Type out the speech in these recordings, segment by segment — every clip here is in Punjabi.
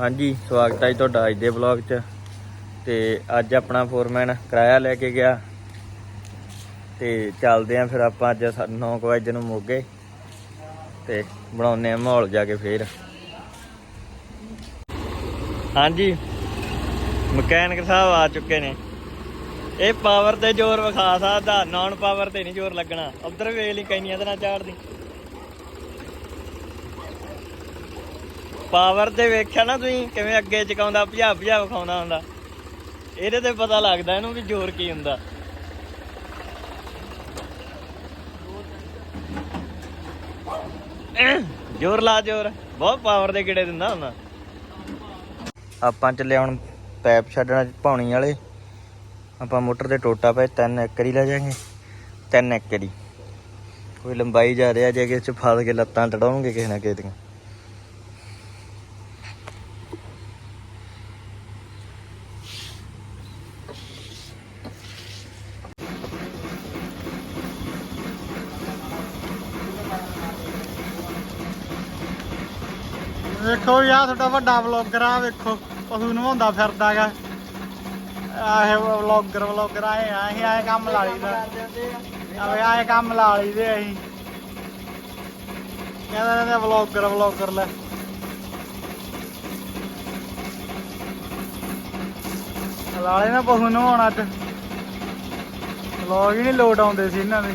ਹਾਂਜੀ, ਸਵਾਗਤ ਹੈ ਜੀ ਤੁਹਾਡਾ ਅੱਜ ਦੇ ਵਲੌਗ 'ਚ। ਤੇ ਅੱਜ ਆਪਣਾ ਫੋਰਮੈਨ ਕਿਰਾਇਆ ਲੈ ਕੇ ਗਿਆ। ਤੇ ਚੱਲਦੇ ਆਂ ਫਿਰ ਆਪਾਂ ਅੱਜ 9 ਵਜੇ ਨੂੰ ਮੋਗੇ। ਤੇ ਬਣਾਉਨੇ ਆ ਮਾਹੌਲ ਜਾ ਕੇ ਫੇਰ। ਹਾਂਜੀ, ਮਕੈਨਿਕ ਸਾਹਿਬ ਆ ਚੁੱਕੇ ਨੇ। ਇਹ ਪਾਵਰ ਤੇ ਜ਼ੋਰ ਵਿਖਾ ਸਕਦਾ ਨਾਨ ਪਾਵਰ ਤੇ ਨਹੀਂ ਜ਼ੋਰ ਲੱਗਣਾ। ਉਧਰ ਵੇਖ ਲਈ ਕੈਨੀਆਂ ਦੇ ਨਾਲ ਚਾੜਦੀ। ਪਾਵਰ ਤੇ ਵੇਖਿਆ ਨਾ ਤੁਸੀਂ, ਕਿਵੇਂ ਅੱਗੇ ਚਕਾਉਂਦਾ ਭਜਾ ਭਜਾ ਵਿਖਾਉਂਦਾ ਹੁੰਦਾ। ਇਹਦੇ ਤੇ ਪਤਾ ਲੱਗਦਾ ਇਹਨੂੰ ਵੀ ਜ਼ੋਰ ਕੀ ਹੁੰਦਾ। ਜ਼ੋਰ ਲਾ ਜ਼ੋਰ, ਬਹੁਤ ਪਾਵਰ ਦੇ ਕਿੜੇ ਦਿੰਦਾ ਹੁੰਦਾ। ਆਪਾਂ ਚੱਲੇ ਹੁਣ ਪੈਪ ਛੱਡਣਾ ਪਾਉਣੀ ਵਾਲੇ। ਆਪਾਂ ਮੋਟਰ ਤੇ ਟੋਟਾ ਪਏ, ਤਿੰਨ ਏਕੜ ਹੀ ਲੈ ਜਾਾਂਗੇ, ਤਿੰਨ ਏਕੜ ਹੀ ਕੋਈ ਲੰਬਾਈ ਜਾ ਰਿਹਾ ਜੇ ਕਿ ਚ ਫਸ ਕੇ ਲੱਤਾਂ ਟੜਾਉਣਗੇ ਕਿਸੇ ਨਾ ਕਿਸੇ ਦੀਆਂ। ਵੇਖੋ ਯਾ ਤੁਹਾਡਾ ਵੱਡਾ ਵਲੌਗਰ ਆ, ਵੇਖੋ, ਪਸ਼ੂ ਨਵਾਉਂਦਾ ਫਿਰਦਾਗਾ ਆਹੇ ਵਲੌਗਰ ਵਲੌਗਰ ਆਏ ਆ ਅਸੀਂ ਆਏ ਕੰਮ ਲਾ ਲਈਦਾ ਆਵੇ ਆਏ ਕੰਮ ਲਾ ਲਈਦੇ ਅਸੀਂ। ਕਹਿੰਦੇ ਨੇ ਵਲੌਗਰ ਵਲੌਗਰ ਲੈ। ਲਾਲੇ ਨਾ ਪਸ਼ੂ ਨਵਾਉਣ ਅੱਜ। ਵਲੌਗ ਹੀ ਨਹੀਂ ਲੋਡ ਆਉਂਦੇ ਸੀ ਇਹਨਾਂ ਦੇ।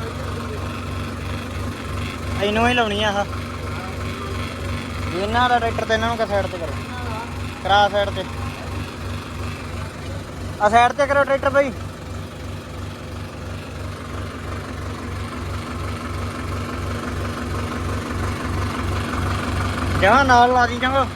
ਇਹਨੂੰ ਹੀ ਲਾਉਣੀ ਆ ਆਹ। ਇਹਨਾਂ ਦਾ ਟਰੈਕਟਰ ਤੇ ਇਹਨਾਂ ਨੂੰ ਕਿ ਸਾਈਡ ਤੇ ਕਰੋ? ਕਰਾ ਸਾਈਡ ਤੇ। ਆ ਸਾਈਡ ਤੇ ਕਰੋ ਟਰੈਕਟਰ ਬਈ। ਜਵਾਨ ਨਾਲ ਲਾ ਦੀ ਚੰਗਾ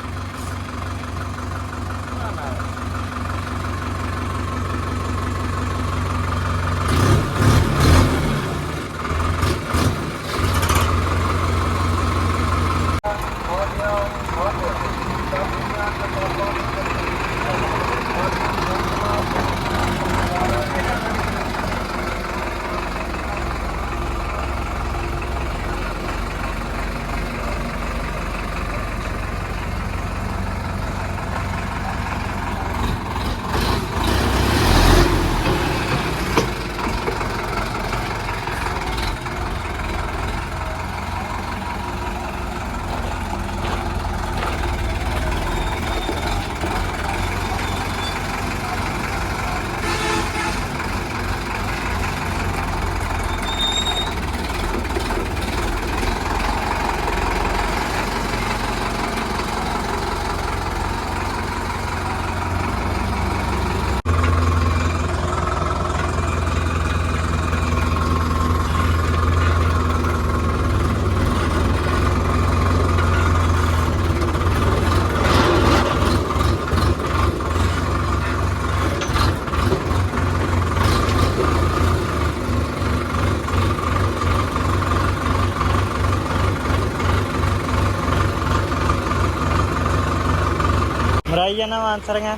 saranga.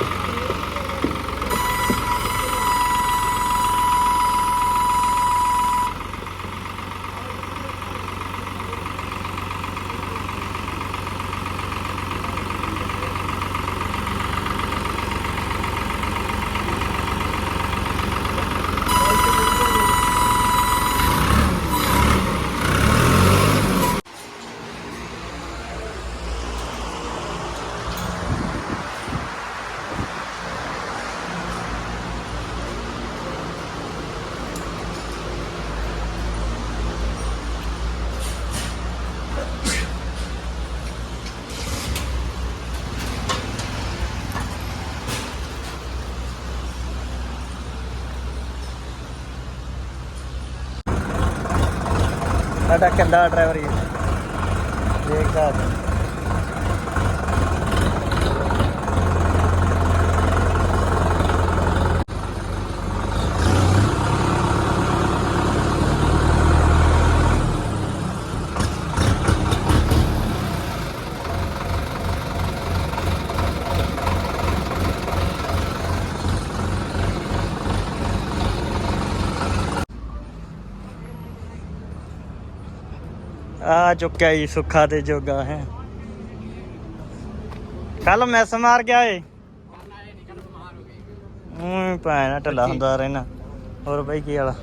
Thank ਸਾਡਾ ਕੰਦਾ ਡਰਾਈਵਰ ਜੀ ਦੇਖਦਾ ਆ ਚੁੱਕਿਆ ਜੀ ਸੁੱਖਾ ਤੇ ਜੋਗਾ ਹੈ। ਕੱਲ ਮੈਸ ਮਾਰ ਗਿਆ ਏ। ਹੂੰ ਭੈਣਾ ਢੱਲਾ ਹੁੰਦਾ ਰਹਿਣਾ। ਹੋਰ ਬਈ ਕੀ ਵਾਲਾ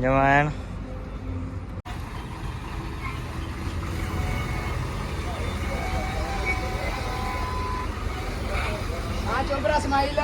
ਜਵਾਨ। ਆ ਚੋਬਰਾ ਸਮਾਈਲ।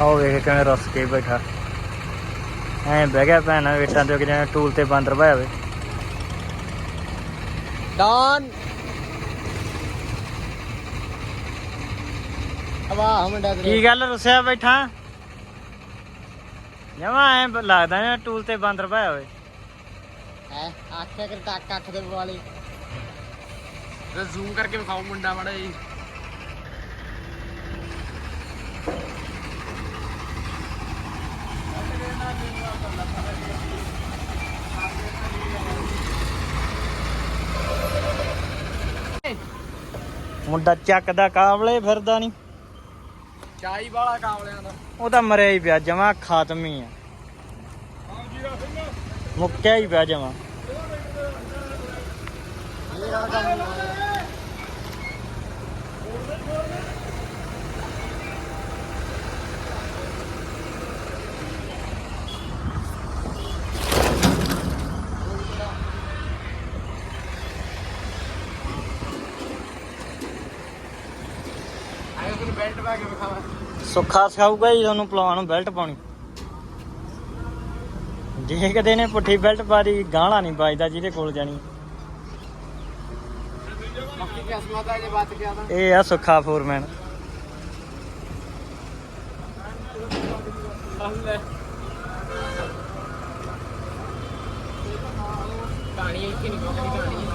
ਆਓ ਵੇਖ ਕਿਵੇਂ ਰਸ ਕੇ ਬੈਠਾ। ਐ ਬਹਿ ਗਿਆ ਭੈਣਾ ਵੇਟਾਂ ਤੇ ਜਿਵੇਂ ਟੂਲ ਤੇ ਬਾਂਦਰ ਭਾਇਆ ਵੇ। ਡਾਨ। ਵਾਹ ਮੁੰਡਾ ਕੀ ਗੱਲ ਰੁੱਸਿਆ ਬੈਠਾ? ਜਮਾ ਐ ਲੱਗਦਾ ਜਿਵੇਂ ਟੂਲ ਤੇ ਬਾਂਦਰ ਭਾਇਆ ਹੋਵੇ ਹੈ ਆਖਿਆ ਕਰ ਟੱਕ ਅੱਖ ਦੇ ਵਾਲੀ। ਤੇ ਜ਼ੂਮ ਕਰਕੇ ਵਿਖਾਓ ਮੁੰਡਾ ਮਾੜਾ ਜੀ। ਮੁੰਡਾ ਚੱਕਦਾ ਕਾਬਲੇ ਫਿਰਦਾ ਨਹੀਂ ਚਾਈ ਵਾਲਾ ਕਾਵਲਿਆਂ ਦਾ। ਉਹ ਤਾਂ ਮਰਿਆ ਹੀ ਪਿਆ ਜਮਾ ਖਾਤਮ ਹੀ ਆ। ਮੁੱਕਿਆ ਹੀ ਪਿਆ ਜਮਾ। ਇਹ ਵਾਲਾ ਕੰਮ ਆਇਆ ਤੈਨੂੰ ਬੈਲਟ ਪਾ ਕੇ ਵਿਖਾਵਾ। ਸੁੱਖਾ ਸਿਖਾਊਗਾ ਹੀ ਤੁਹਾਨੂੰ ਪਲਾਨ ਨੂੰ ਬੈਲਟ ਪਾਉਣੀ। ਜੇ ਕਦੇ ਨੇ ਪੁੱਠੀ ਬੈਲਟ ਪਾ ਦੀ ਗਾਣਾ ਨਹੀਂ ਵੱਜਦਾ ਜਿਹਦੇ ਕੋਲ ਜਾਣੀ। ਜੇ ਇਹ ਆ ਸੁੱਖਾ ਫੋਰਮੈਨ।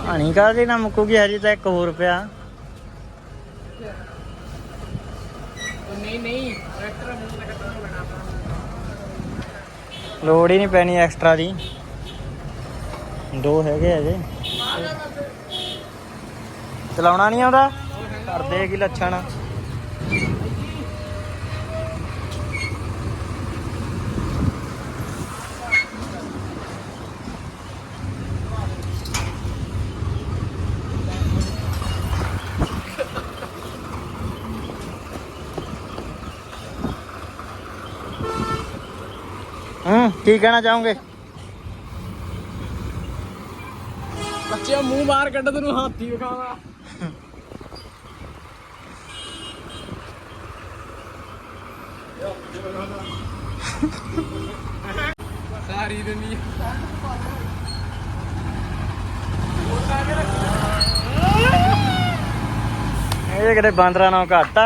ਹਾਣੀ ਕਾਹਦੀ ਨਾ ਮੁੱਕੂਗੀ ਹਜੇ ਤਾਂ ਇੱਕ ਹੋਰ ਪਿਆ। ਨਹੀਂ ਨਹੀਂ ਟਰੈਕਟਰ ਮੂੰਹ ਤੇ ਕੱਟਣਾ ਪੈਣਾ ਆਪਾਂ ਲੋੜ ਹੀ ਨਹੀਂ ਪੈਣੀ ਐਕਸਟਰਾ ਦੀ। ਦੋ ਹੈਗੇ ਅਜੇ ਚਲਾਉਣਾ ਨਹੀਂ ਆਉਂਦਾ? ਕਰਦੇ ਕੀ ਲੱਛਣ? ਕੀ ਕਹਿਣਾ ਚਾਹੋਗੇ? ਬੱਚਿਆ ਮੂੰਹ ਬਾਹਰ ਕੱਢ ਤੈਨੂੰ ਹਾਥੀ ਵਿਖਾਵਾ। ਸਾਰੀ ਦੁਨੀਆ ਇਹ ਕਿਤੇ ਬਾਂਦਰਾ ਨਾਲ ਘੱਟ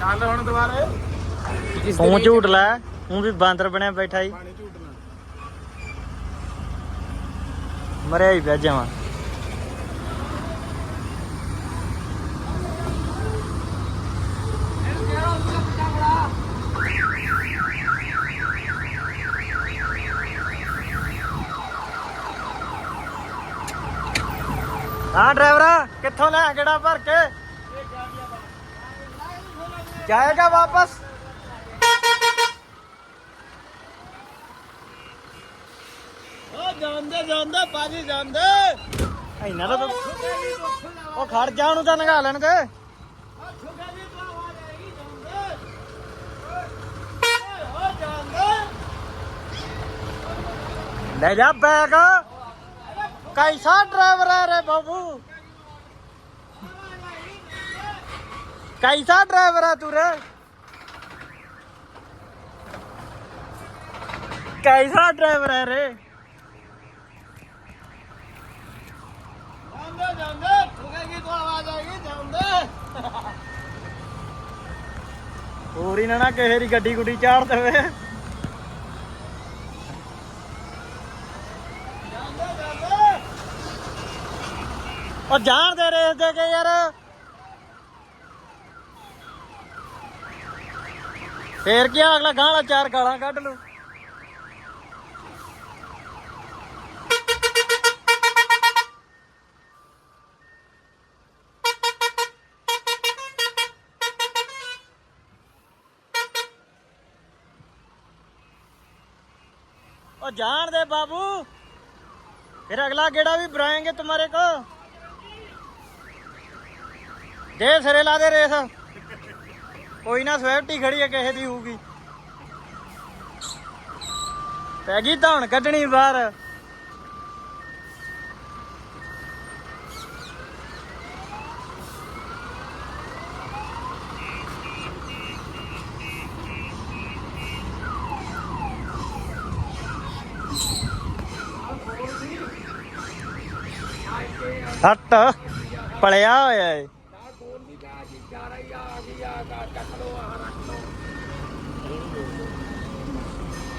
ਚੱਲ ਹੁਣ ਦੁਬਾਰੇ। ਤੂੰ ਝੂਟ ਲੈ ਤੂੰ ਵੀ ਬਾਂਦਰ ਬਣਿਆ ਬੈਠਾ ਹੀ ਪਾਣੀ ਝੂਟਣਾ ਮਰਿਆ ਹੀ ਪਿਆ ਜਮਾ। ਹਾਂ ਡਰਾਈਵਰਾ ਕਿੱਥੋਂ ਲੈ ਗੇੜਾ ਭਰ ਕੇ? ਜਾਏਗਾ ਵਾਪਸ ਜਾਂਦੇ ਜਾਂਦੇ ਪਾਜੀ ਜਾਂਦੇ ਤਾਂ ਤੂੰ- ਉਹ ਖੜ ਜਾ ਉਹਨੂੰ ਤਾਂ ਨਗਾ ਲੈਣਗੇ ਲੈ ਜਾ ਬੈਗ ਕੈਸਾ ਡਰਾਈਵਰ ਹੈ ਰੇ ਬਾਬੂ कैसा ड्राइवर है तू रे कैसा ड्राइवर है रे ਜਾਂਦੇ ਜਾਂਦੇ ਠੁਕੇਗੀ ਤੋਂ ਆਵਾਜ਼ ਆਏਗੀ ਜਾਂਦੇ ਹੋਰ ਹੀ ਨਾ ਨਾ ਕਿਸੇ ਦੀ ਗੱਡੀ ਗੁੱਡੀ ਚਾੜ ਦੇਵੇ ਜਾਂਦੇ ਜਾਂਦੇ ਉਹ ਜਾਣ ਦੇ ਰੇਸ ਦੇ ਕੇ ਯਾਰ ਫੇਰ ਕੀ ਆ, ਅਗਲਾ ਗਾਂ ਚਾਰ ਗਾਲਾਂ ਕੱਢ ਲੂ ਉਹ ਜਾਣ ਦੇ ਬਾਬੂ। ਫਿਰ ਅਗਲਾ ਗੇੜਾ ਵੀ ਬਰਾਏਂਗੇ ਤੁਹਾਰੇ ਕੋ ਦੇ ਸਿਰੇ ਲਾ ਦੇ ਰੇਸ। ਕੋਈ ਨਾ ਸਵਿਫਟ ਖੜੀ ਹੈ ਕਿਸੇ ਦੀ ਹੋਊਗੀ। ਪੈ ਗਈ ਧੌਣ ਕੱਢਣੀ ਬਾਹਰ। ਹੱਟ, ਪਲਿਆ ਹੋਇਆ ਏ।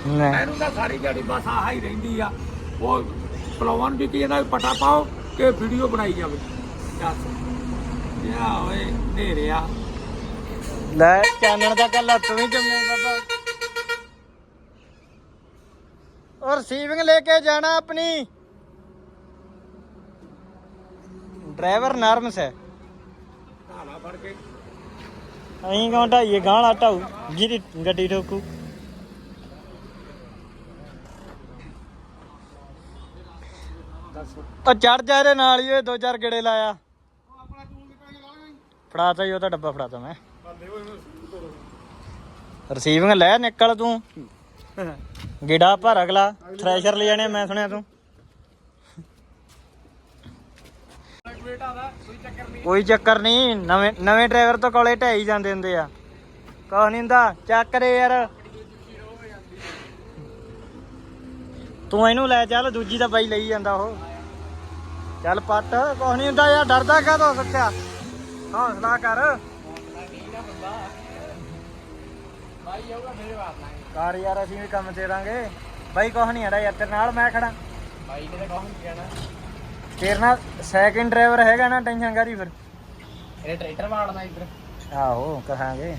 ਇਹਨੂੰ ਤਾਂ ਸਾਰੀ ਜਿਹੜੀ ਬਸ ਆਹ ਹੀ ਰਹਿੰਦੀ ਆ। ਉਹ ਪਲਵਾਨ ਵੀ ਕੀ ਇਹਦਾ ਪਟਾ ਪਾਓ ਕਿ ਵੀਡੀਓ ਬਣਾਈ ਜਾਵੇ। ਦੱਸ ਯਾ ਓਏ ਨੇਰਿਆ ਲੈ ਚਾਨਣ ਦਾ ਕੱਲ ਹੱਥ ਨਹੀਂ ਜੰਮੇ ਬਾਬਾ ਔਰ ਸੀਵਿੰਗ ਲੈ ਕੇ ਜਾਣਾ ਆਪਣੀ। ਡਰਾਈਵਰ ਨਰਮਸ ਹੈ ਢਾਲਾ ਫੜ ਕੇ। ਅਹੀਂ ਕੌਂ ਢਾਈਏ ਗਾਂ ਢਾਉ ਜਿਹਦੀ ਗੱਡੀ ਠੋਕੂ। ਉਹ ਚੜ ਜਾ ਇਹਦੇ ਨਾਲ ਹੀ ਓਏ ਦੋ ਚਾਰ ਗੇੜੇ ਲਾਇਆ। ਫੜਾਤਾ ਹੀ ਉਹਦਾ ਡੱਬਾ ਫੜਾਤਾ ਮੈਂ। ਰਿਸੀਵਿੰਗ ਲੈ ਨਿਕਲ ਤੂੰ। ਗਿੜਾ ਭਰ ਅਗਲਾ। ਥ੍ਰੈਸ਼ਰ ਲੈ ਜਾਣੇ ਮੈਂ ਸੁਣਿਆ ਤੂੰ। ਕੋਈ ਚੱਕਰ ਨਹੀਂ ਨਵੇਂ ਨਵੇਂ ਡਰਾਈਵਰ ਤੋਂ ਕੋਲੇ ਢਾਈ ਜਾਂਦੇ ਹੁੰਦੇ ਆ। ਕੁਛ ਨਹੀਂ ਹੁੰਦਾ ਚੱਕ ਦੇ ਯਾਰ। ਤੂੰ ਇਹਨੂੰ ਲੈ ਚੱਲ ਦੂਜੀ ਦਾ ਬਾਈ ਲਈ ਜਾਂਦਾ ਉਹ। ਚੱਲ ਪੱਟ ਕੁਛ ਨਹੀਂ ਹੁੰਦਾ ਯਾਰ ਡਰਦਾ ਕਾਹਤੋਂ ਸੱਚਾ? ਹੌਸਲਾ ਕਰ। ਕਰ ਯਾਰ ਅਸੀਂ ਵੀ ਕੰਮ ਤੇਰਾਂਗੇ ਬਾਈ ਕੁਛ ਨਹੀਂ ਹੜਾ ਯਾਰ ਤੇਰੇ ਨਾਲ ਮੈਂ ਖੜਾ। ਬਾਈ ਨੇ ਤਾਂ ਕੌਣ ਕਹਿਣਾ। ਤੇਰੇ ਨਾਲ ਸੈਕਿੰਡ ਡਰਾਈਵਰ ਹੈਗਾ ਨਾ ਟੈਨਸ਼ਨ ਕਰੀ ਫਿਰ? ਇਹ ਟਰੈਕਟਰ ਵਾੜਨਾ ਇੱਧਰ। ਆਹੋ ਕਹਾਂਗੇ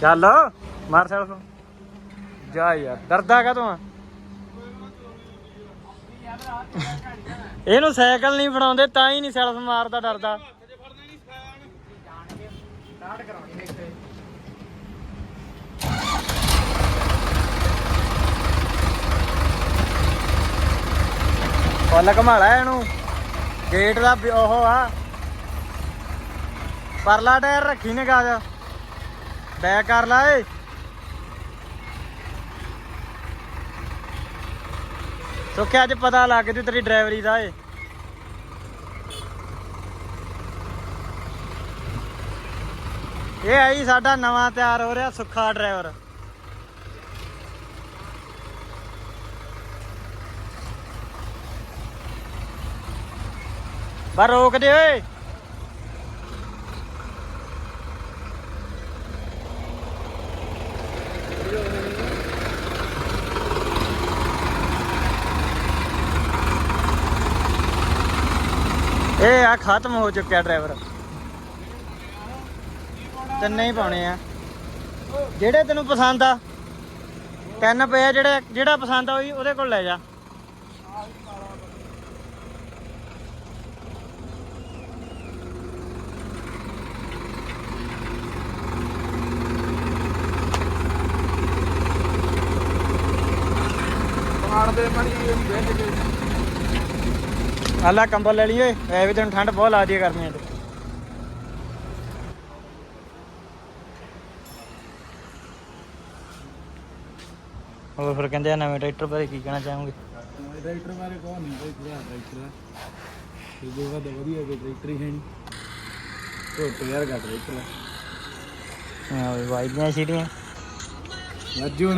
ਚੱਲ ਮਾਰ ਸੈਲਫ। ਜਾ ਯਾਰ ਡਰਦਾ ਕਾ ਤੂੰ ਇਹਨੂੰ ਸਾਈਕਲ ਨਹੀਂ ਫੜਾਉਂਦੇ, ਤਾਂ ਹੀ ਨਹੀਂ ਸੈਲਫ ਮਾਰਦਾ, ਡਰਦਾ। ਸਟਾਰਟ ਫੁੱਲ ਘਮਾਲਾ ਇਹਨੂੰ। ਗੇਟ ਦਾ ਉਹ ਆ। ਪਰਲਾ ਟਾਇਰ ਰੱਖੀ ਨੇ ਗਾਜ। ਬੈਕ ਕਰ ਲਾ ਏ। ਸੁੱਖਿਆ ਅੱਜ ਪਤਾ ਲੱਗ ਜੂ ਤੇਰੀ ਡਰਾਈਵਰੀ ਦਾ ਏ। ਇਹ ਆਈ ਸਾਡਾ ਨਵਾਂ ਤਿਆਰ ਹੋ ਰਿਹਾ ਸੁੱਖਾ ਡਰਾਈਵਰ। ਪਰ ਰੋਕ ਦੇ ਓਏ ਇਹ ਆ, ਖਤਮ ਹੋ ਚੁੱਕਿਆ ਡਰਾਈਵਰ ਤਿੰਨੇ ਹੀ ਪਾਉਣੇ ਆ। ਜਿਹੜੇ ਤੈਨੂੰ ਪਸੰਦ ਆ, ਤਿੰਨ ਪਏ ਆ, ਜਿਹੜੇ ਜਿਹੜਾ ਪਸੰਦ ਆ ਉਹਦੇ ਕੋਲ ਲੈ ਜਾ। ਦੇ ਪਾਣੀ ਉਹਦੀ ਬੈਠ ਕੇ ਆਲਾ ਕੰਬਲ ਲੈ ਲਈਏ ਐ ਵੀ ਤੈਨੂੰ ਠੰਡ ਬਹੁਤ ਲੱਗਦੀ ਹੈ ਗਰਮੀਆਂ 'ਚ। ਹੋਰ ਫਿਰ ਕਹਿੰਦੇ ਆ ਨਵੇਂ ਟਰੈਕਟਰ ਬਾਰੇ ਕੀ ਕਹਿਣਾ ਚਾਹੋਗੇ? ਟਰੈਕਟਰ ਬਾਰੇ ਕੋਹ ਨਹੀਂ ਕੋਈ ਖੁਦਾ ਟਰੈਕਟਰ ਆ। ਇਹ ਵਾ ਵਧੀਆ ਕੋਈ ਟਰੈਕਟਰ ਹੀ ਹੈ ਨਹੀਂ ਝੋਟੇ ਯਾਰ ਘੱਟ ਟਰੈਕਟਰ ਹਾਂ ਵੀ ਵਾਈਦੀਆਂ ਸੀਟੀਆਂ। ਲੱਜੂ